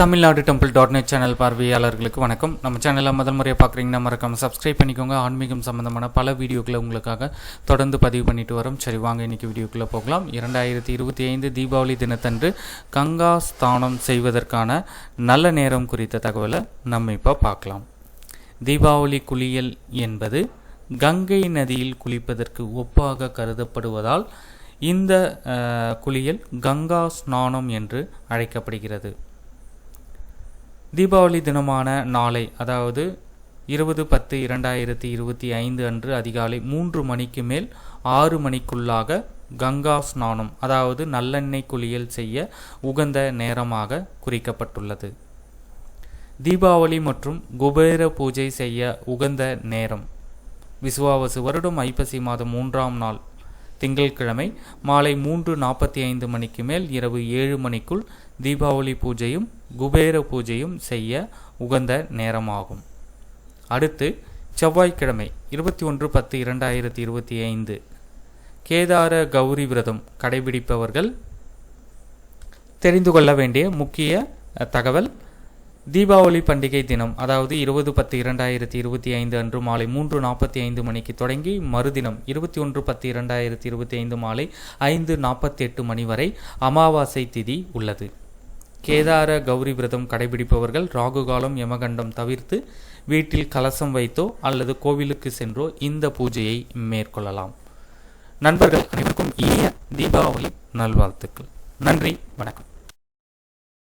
Tamil Nadu temple dot net channel பார்வையாளர்களுக்கு வணக்கம். நம்ம சேனலை முதல் முறையாக பார்க்குறீங்கன்னா மறக்காமல் சப்ஸ்கிரைப் பண்ணிக்கோங்க. ஆன்மீகம் சம்மந்தமான பல வீடியோக்களை உங்களுக்காக தொடர்ந்து பதிவு பண்ணிட்டு வரோம். சரி வாங்க இன்னைக்கு வீடியோக்குள்ளே போகலாம். இரண்டாயிரத்தி இருபத்தி ஐந்து தீபாவளி தினத்தன்று கங்கா ஸ்தானம் செய்வதற்கான நல்ல நேரம் குறித்த தகவலை நம்ம இப்போ பார்க்கலாம். தீபாவளி குளியல் என்பது கங்கை நதியில் குளிப்பதற்கு ஒப்பாக கருதப்படுவதால் இந்த குளியல் கங்கா ஸ்நானம் என்று அழைக்கப்படுகிறது. தீபாவளி தினமான நாளை அதாவது இருபது பத்து இரண்டாயிரத்தி இருபத்தி ஐந்து அன்று அதிகாலை மூன்று மணிக்கு மேல் ஆறு மணிக்குள்ளாக கங்கா ஸ்நானம் அதாவது நல்லெண்ணெய் குளியல் செய்ய உகந்த நேரமாக குறிக்கப்பட்டுள்ளது. தீபாவளி மற்றும் குபேர பூஜை செய்ய உகந்த நேரம். விசுவாவசு வருடம் ஐப்பசி மாதம் மூன்றாம் நாள். திங்கட்கிழமை மாலை மூன்று நாற்பத்தி ஐந்து மணிக்கு மேல் இரவு ஏழு மணிக்குள் தீபாவளி பூஜையும் குபேர பூஜையும் செய்ய உகந்த நேரமாகும். அடுத்து செவ்வாய்க்கிழமை இருபத்தி ஒன்று பத்து இரண்டாயிரத்தி இருபத்தி ஐந்து. கேதார கௌரி விரதம் கடைபிடிப்பவர்கள் தெரிந்து கொள்ள வேண்டிய முக்கிய தகவல் தீபாவளி பண்டிகை தினம் அதாவது இருபது பத்து இரண்டாயிரத்தி இருபத்தி ஐந்து அன்று மாலை மூன்று நாற்பத்தி ஐந்து மணிக்கு தொடங்கி மறுதினம் இருபத்தி ஒன்று பத்து இரண்டாயிரத்தி இருபத்தி ஐந்து மாலை ஐந்து நாற்பத்தி எட்டு மணி வரை அமாவாசை திதி உள்ளது. கேதார கௌரி விரதம் கடைபிடிப்பவர்கள் ராகுகாலம் யமகண்டம் தவிர்த்து வீட்டில் கலசம் வைத்தோ அல்லது கோவிலுக்கு சென்றோ இந்த பூஜையை மேற்கொள்ளலாம். நண்பர்கள் அனைவருக்கும் இனிய தீபாவளி நல்வாழ்த்துக்கள். நன்றி வணக்கம்.